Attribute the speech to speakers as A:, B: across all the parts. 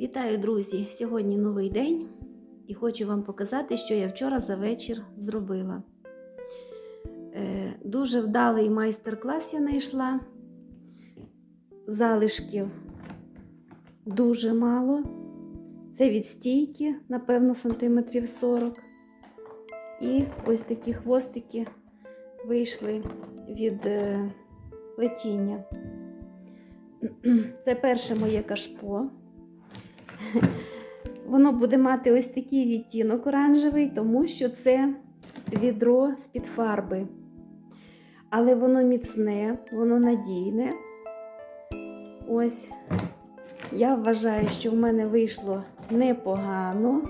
A: Вітаю, друзі! Сьогодні новий день і хочу вам показати, що я вчора за вечір зробила. Е, Дуже вдалий майстер-клас я знайшла. Залишків дуже мало. Це від стійки, напевно, сантиметрів 40. І ось такі хвостики вийшли від е, плетіння. Це перше моє кашпо. Воно буде мати ось такий відтінок оранжевий, тому що це відро з-під фарби. Але воно міцне, воно надійне. Ось, я вважаю, що в мене вийшло непогано,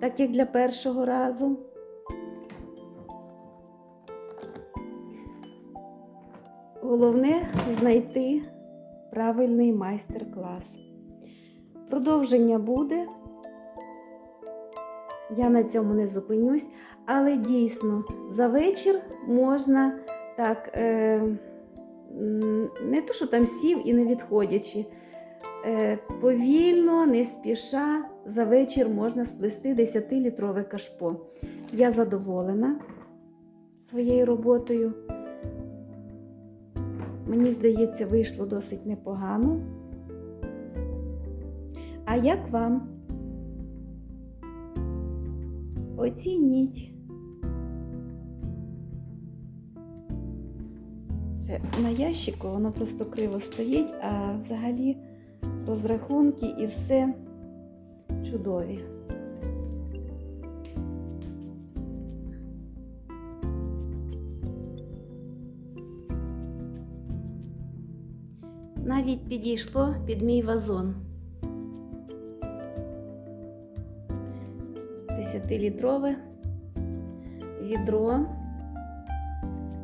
A: так як для першого разу. Головне знайти правильний майстер-клас. Продовження буде. Я на цьому не зупинюсь, але дійсно за вечір можна так, е, не то, що там сів і не відходячи, е, повільно, не спіша, за вечір можна сплести 10-літрове кашпо. Я задоволена своєю роботою. Мені здається, вийшло досить непогано. А як вам? Оцініть. Це на ящику воно просто криво стоїть, а взагалі розрахунки і все чудові. Навіть підійшло під мій вазон. 10-літрове відро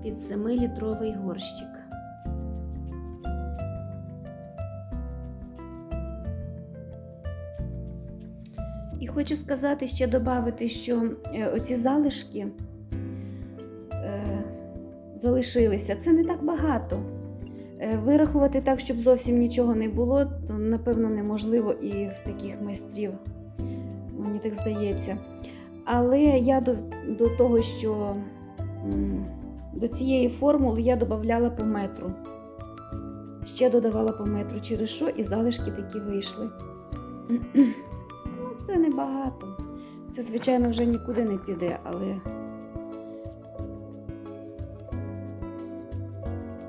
A: під 7-літровий горщик. І хочу сказати ще додати, що е, оці залишки е, залишилися. Це не так багато. Е, Вирахувати так, щоб зовсім нічого не було, то напевно неможливо і в таких майстрів мені так здається. Але я до, до того, що до цієї формули я додавала по метру. Ще додавала по метру, через що і залишки такі вийшли. Ну, це небагато. Це, звичайно, вже нікуди не піде, але.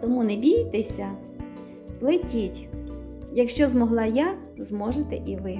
A: Тому не бійтеся, плетіть. Якщо змогла я, зможете і ви.